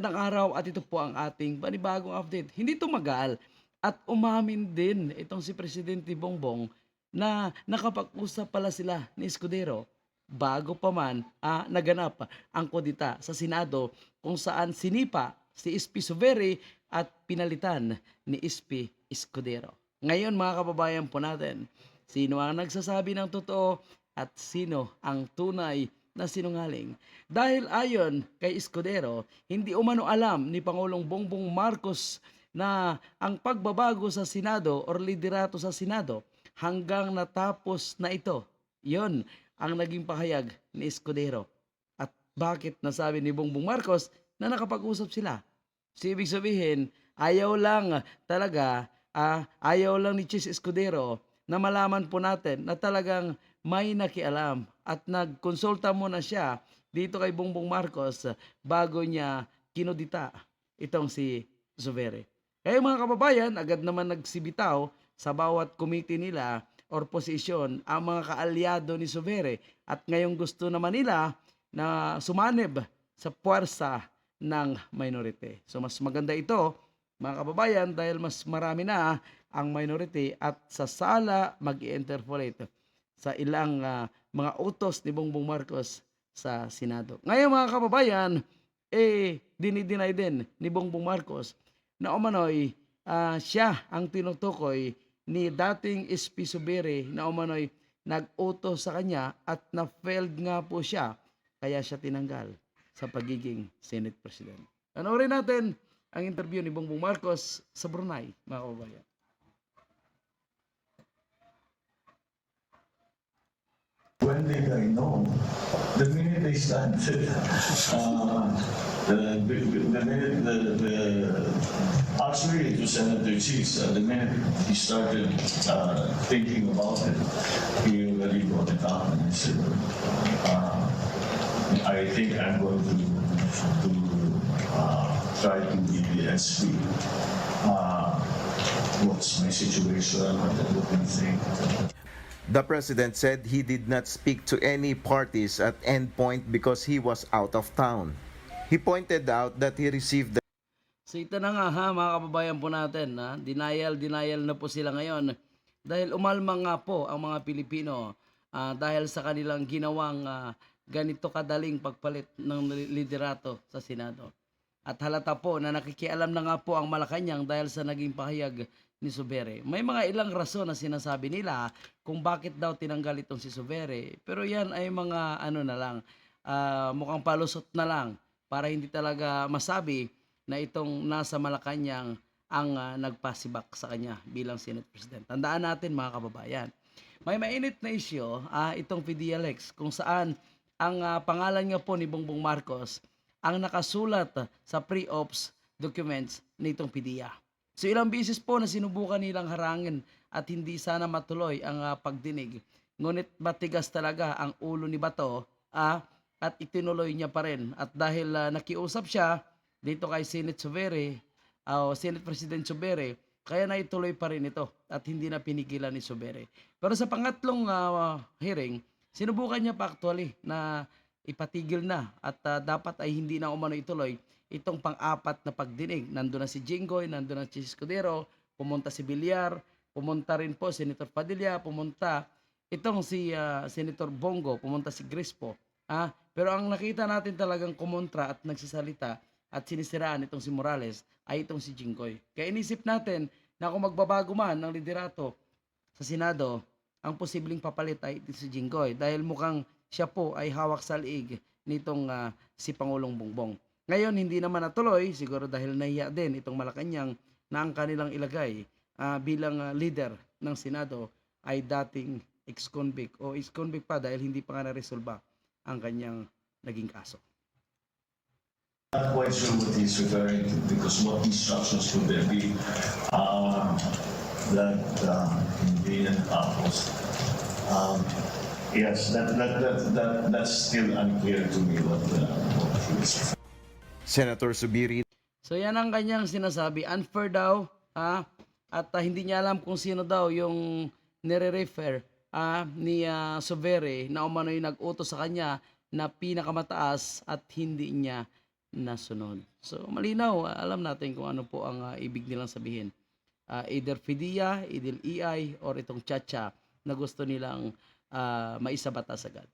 ng araw at ito po ang ating panibagong update. Hindi tumagal at umamin din itong si Presidente Bongbong na nakapag-usap pala sila ni Escudero bago pa man ah, naganap ang kodita sa Senado kung saan sinipa si Ispi Suveri at pinalitan ni Ispi Escudero. Ngayon mga kababayan po natin, sino ang nagsasabi ng totoo at sino ang tunay na sinungaling. Dahil ayon kay Escudero, hindi umano alam ni Pangulong Bongbong Marcos na ang pagbabago sa Senado or liderato sa Senado hanggang natapos na ito. Yon ang naging pahayag ni Escudero. At bakit nasabi ni Bongbong Marcos na nakapag-usap sila? So, ibig sabihin, ayaw lang talaga, ah, ayaw lang ni Chis Escudero na malaman po natin na talagang may nakialam at nagkonsulta muna siya dito kay Bongbong Marcos bago niya kinudita itong si Zubere. Kaya mga kababayan, agad naman nagsibitaw sa bawat committee nila or posisyon ang mga kaalyado ni Zubere at ngayong gusto naman nila na sumanib sa puwersa ng minority. So mas maganda ito mga kababayan dahil mas marami na ang minority at sa sala mag interpolate sa ilang ah, mga utos ni Bongbong Marcos sa Senado. Ngayon mga kababayan, eh dinideny din ni Bongbong Marcos na umano'y ah, siya ang tinutukoy ni dating SP na umano'y nag-utos sa kanya at na-failed nga po siya kaya siya tinanggal sa pagiging Senate President. Panoorin natin ang interview ni Bongbong Marcos sa Brunei, mga kababayan. I know? The minute they started, uh, the, the, the minute the, the, actually to Senator Cheese, uh, the minute he started uh, thinking about it, he already brought it up and he said, uh, I think I'm going to, to uh, try to be the SP. Uh, what's my situation? What do you think? The president said he did not speak to any parties at endpoint because he was out of town. He pointed out that he received the So ito na nga ha mga kababayan po natin ha? denial denial na po sila ngayon dahil umalma nga po ang mga Pilipino ah, dahil sa kanilang ginawang ah, ganito kadaling pagpalit ng liderato sa Senado. At halata po na nakikialam na nga po ang Malacanang dahil sa naging pahayag ni Subere. May mga ilang rason na sinasabi nila kung bakit daw tinanggal itong si Subere. Pero yan ay mga ano na lang, ah, mukhang palusot na lang para hindi talaga masabi na itong nasa Malacanang ang ah, nagpasibak sa kanya bilang Senate President. Tandaan natin mga kababayan. May mainit na isyo ah, itong PDLX kung saan ang ah, pangalan nga po ni Bongbong Marcos ang nakasulat sa pre-ops documents nitong PDEA. So ilang beses po na sinubukan nilang harangin at hindi sana matuloy ang ah, pagdinig. Ngunit matigas talaga ang ulo ni Bato ah, at itinuloy niya pa rin. At dahil ah, nakiusap siya dito kay Senate Suvere, ah, o Senate President Suvere, kaya na ituloy pa rin ito at hindi na pinigilan ni Suvere. Pero sa pangatlong ah, hearing, sinubukan niya pa actually na ipatigil na at ah, dapat ay hindi na umano ituloy itong pang-apat na pagdinig. Nandun na si Jinggoy, nandun na si Escudero, pumunta si Villar, pumunta rin po Senator Padilla, pumunta itong si ah, Senator Bongo, pumunta si Grispo. Ah, pero ang nakita natin talagang kumontra at nagsasalita at sinisiraan itong si Morales ay itong si Jinggoy. Kaya inisip natin na kung magbabago man ng liderato sa Senado, ang posibleng papalit ay si Jinggoy dahil mukhang siya po ay hawak sa liig nitong ah, si Pangulong Bongbong. Ngayon, hindi naman natuloy, siguro dahil nahiya din itong Malacanang na ang kanilang ilagay ah, bilang ah, leader ng Senado ay dating ex-convict o ex-convict pa dahil hindi pa nga na-resolba ang kanyang naging kaso. Not quite sure what he's referring to because what instructions would there be uh, that uh, being apples? Um, yes, that, that, that, that, that's still unclear to me what, uh, what he is Senator Subiri So yan ang kanyang sinasabi. Unfair daw, ah, at ah, hindi niya alam kung sino daw yung nire-refer ah, ni ah, Sovere na umano'y nag-utos sa kanya na pinakamataas at hindi niya nasunod. So malinaw, ah, alam natin kung ano po ang ah, ibig nilang sabihin. Ah, either Fidia, either EI, or itong Chacha na gusto nilang ah, maisabatas agad.